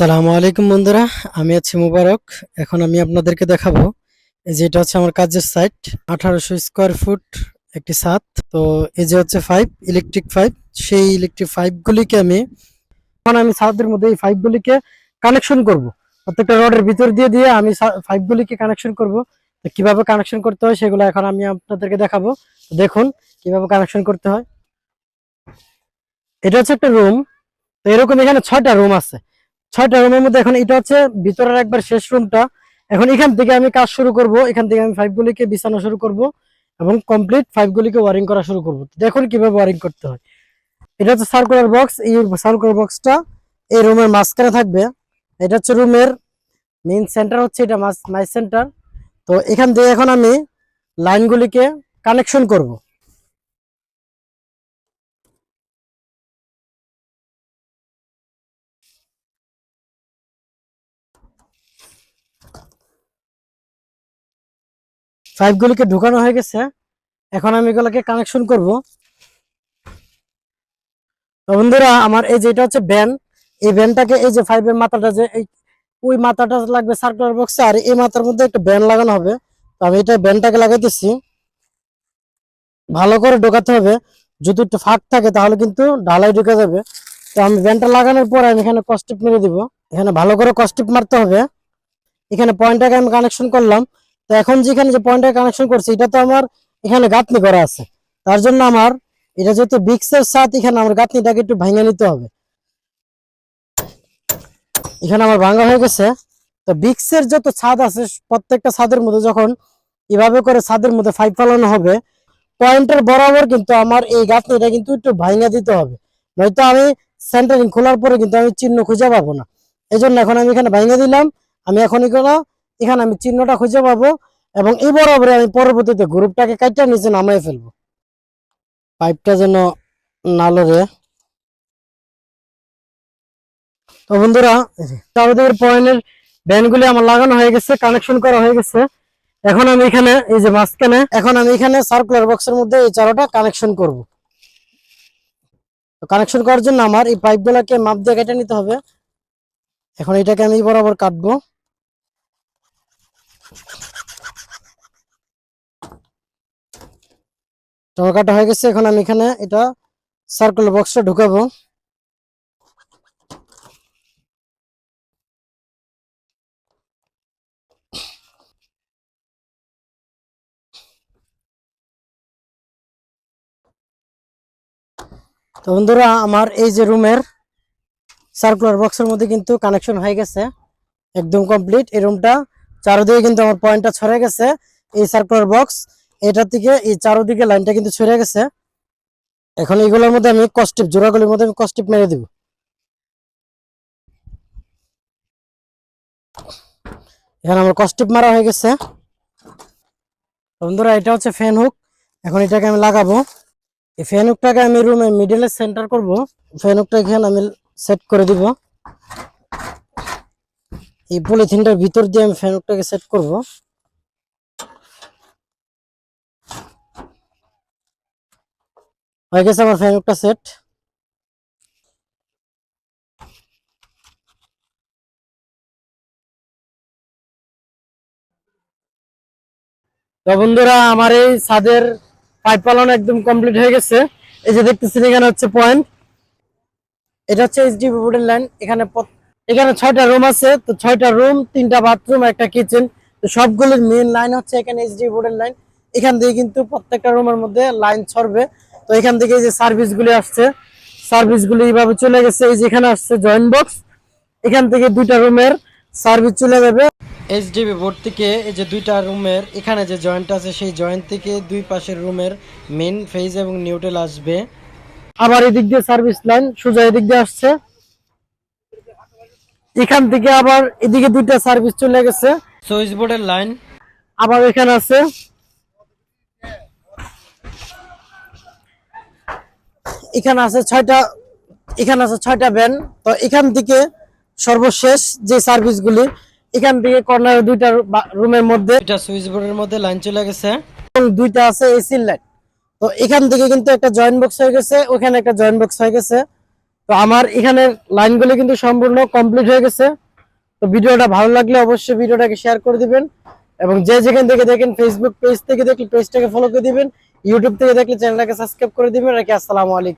আসসালামু আলাইকুম বন্ধুরা, আমি আছি মুবারক। এখন আমি আপনাদেরকে দেখাবো যে এটা হচ্ছে আমার কাজের সাইট আঠারোশো স্কোয়ার ফুট একটি ছাদ। তো এই যে হচ্ছে ফাইভ ইলেকট্রিক ফাইভ সেই ইলেকট্রিক ফাইভগুলিকে আমি এখন আমি ছাদের মধ্যে এই ফাইভগুলিকে কানেকশন করব। প্রত্যেকটা রডের ভিতর দিয়ে দিয়ে আমি ফাইভগুলিকে কানেকশন করব। তো কীভাবে কানেকশন করতে হয় সেগুলো এখন আমি আপনাদেরকে দেখাবো। দেখুন কীভাবে কানেকশন করতে হয়। এটা হচ্ছে একটা রুম তো এরকম এখানে ছয়টা রুম আছে। ছয়টা রুমের মধ্যে এখন এটা হচ্ছে, ভিতরের একবার শেষ রুমটা। এখন এখান থেকে আমি কাজ শুরু করব, এখান থেকে আমি ফাইভ গুলিকে বিছানো শুরু করব এবং কমপ্লিট ফাইভ গুলিকে ওয়ারিং করা শুরু করব। দেখুন কীভাবে ওয়ারিং করতে হয়। এটা হচ্ছে সার্কুলার বক্স এই সার্কুলার বক্সটা এই রুমের মাঝখানে থাকবে। এটা হচ্ছে রুমের মেইন সেন্টার হচ্ছে এটা মাই সেন্টার তো এখান থেকে এখন আমি লাইনগুলিকে কানেকশন করব। পাইপগুলিকে ঢুকানো হয়ে গেছে। এখন আমি এগুলোকে কানেকশন করব। তো বন্ধুরা, আমার এই যেটা হচ্ছে ব্যান। এই ব্যানটাকে এই যে ফাইভের মাথাটা যে এই, ওই মাথাটা লাগবে সার্কুলার বক্সে আর এই মাথার মধ্যে একটা ব্যান লাগানো হবে। তো আমি এটা ব্যানটাকে লাগাইতেছি। ভালো করে ঢোকাতে হবে। যদি একটু ফাঁক থাকে তাহলে কিন্তু ঢালাই ঢুকে যাবে। তো আমি ব্যানটা লাগানোর পরে আমি এখানে কস্টিপ মেরে দিব। এখানে ভালো করে কস্টিপ মারতে হবে। এখানে পয়েন্টটাকে আমি কানেকশন করলাম। তো এখন যেখানে যে পয়েন্টটা কানেকশন করছি, এটা তো আমার এখানে গাঁথনি করা আছে। তার জন্য আমার এটা যেহেতু বিক্সের সাথ এখানে আমার গাঁথনিটাকে একটু ভাঙে নিতে হবে। এখানে আমার ভাঙা হয়ে গেছে। তো বিক্সের যত ছাদ আছে, প্রত্যেকটা ছাদের মধ্যে যখন এভাবে করে ছাদের মধ্যে ফাইভ ফালানো হবে পয়েন্টের বরাবর কিন্তু আমার এই গাঁথনিটা কিন্তু একটু ভাঙে দিতে হবে। নয়তো আমি সেন্টারিং খোলার পরে কিন্তু আমি চিহ্ন খুঁজে পাবো না। এই জন্য এখন আমি এখানে ভাঙে দিলাম। আমি এখন এগুলো এখানে আমি চিহ্নটা খুঁজে পাবো এবং এই বরাবরে আমি পরবর্তীতে গ্রুপটাকে কাটিয়ে নিচে নামাই ফেলব। পাইপটা যেন না লড়ে। তো বন্ধুরা চারদিকের পয়েন্টের ব্যানগুলি আমার লাগানো হয়ে গেছে, কানেকশন করা হয়ে গেছে। এখন আমি এখানে, এই যে মাঝখানে, এখন আমি এখানে সার্কুলার বক্সের মধ্যে এই চারোটা কানেকশন করব। তো কানেকশন করার জন্য আমার এই পাইপগুলোকে মাপ দিয়ে কেটে নিতে হবে। এখন এটাকে আমি বরাবর কাটবো। টাকা কাটা হয়ে গেছে, এখন আমি এখানে এটা সার্কুলার বক্সটা ঢুকাবো। তো বন্ধুরা, আমার এই যে রুমের সার্কুলার বক্সের মধ্যে কিন্তু কানেকশন হয়ে গেছে, একদম কমপ্লিট এই রুমটা চারদিকে কিন্তু আমার পয়েন্টটা ছড়ে গেছে। এই সার্কুলার বক্স এটার থেকে এই চারোদিকে লাইনটা কিন্তু ছড়ে গেছে। এখন এইগুলোর মধ্যে আমি কস্টিপ জোড়াগুলির মধ্যে আমি কস্টিপ মেরে দিব। এখানে আমার কস্টিপ মারা হয়ে গেছে। বন্ধুরা, এটা হচ্ছে ফ্যান হুক এখন এটাকে আমি লাগাবো। এই ফ্যান হুকটাকে আমি রুমে মিডলে সেন্টার করব। ফ্যান হুকটা এখানে আমি সেট করে দিব। এই পলিথিনটার ভিতর দিয়ে আমি ফ্যান হুকটাকে সেট করব। হয়ে গেছে আমার ফ্যান হুকটা সেট তো বন্ধুরা, আমার এই ছাদের পাইপ পালন একদম কমপ্লিট হয়ে গেছে। এই যে দেখতেছেন, এখানে হচ্ছে পয়েন্ট এটা হচ্ছে এইচডি বোর্ডের লাইন এখানে এখানে ছয়টা রুম আছে। তো ছয়টা রুম তিনটা বাথরুম একটা কিচেন তো সবগুলোর মেন লাইন হচ্ছে এখানে এইচডি বোর্ডের লাইন এখান দিয়ে কিন্তু প্রত্যেকটা রুমের মধ্যে লাইন ছড়বে। তো এখান থেকে এই যে সার্ভিস গুলি আসছে সার্ভিস গুলি এইভাবে চলে গেছে। এই যে এখানে আসছে জয়েন্ট বক্স এখান থেকে দুইটা রুমের সার্ভিস চলে যাবে। এইচডিবি বোর্ড থেকে এই যে দুইটা রুমের এখানে যে জয়েন্ট আছে সেই জয়েন্ট থেকে দুই পাশের রুমের মেন ফেজ এবং নিউট্রাল আসবে। আবার এদিক দিয়ে সার্ভিস লাইন সোজা এদিক দিয়ে আসছে। এখান থেকে আবার এদিকে দুইটা সার্ভিস চলে গেছে। সুইচ বোর্ডের লাইন আবার এখানে আছে এখানে আছে ছয়টা এখানে আছে ছয়টা ভ্যান তো এখান থেকে সর্বশেষ যে সার্ভিসগুলি এখান থেকে কর্নারে দুইটা রুমের মধ্যে এটা সুইচ বোর্ডের মধ্যে লাইন চলে গেছে। এবং দুইটা আছে এসি লাইট তো এখান থেকে কিন্তু একটা জয়েন্ট বক্স হয়ে গেছে ওখানে একটা জয়েন্ট বক্স হয়ে গেছে। তো আমার এখানে লাইনগুলো কিন্তু সম্পূর্ণ কমপ্লিট হয়ে গেছে। তো ভিডিওটা ভালো লাগলে অবশ্যই ভিডিওটাকে শেয়ার করে দিবেন এবং যে যেখান থেকে দেখেন ফেসবুক পেজ থেকে দেখলে পেজটাকে ফলো করে দিবেন ইউটিউব থেকে দেখলে চ্যানেলটাকে সাবস্ক্রাইব করে দিবেন। রাখি আসসালামু আলাইকুম।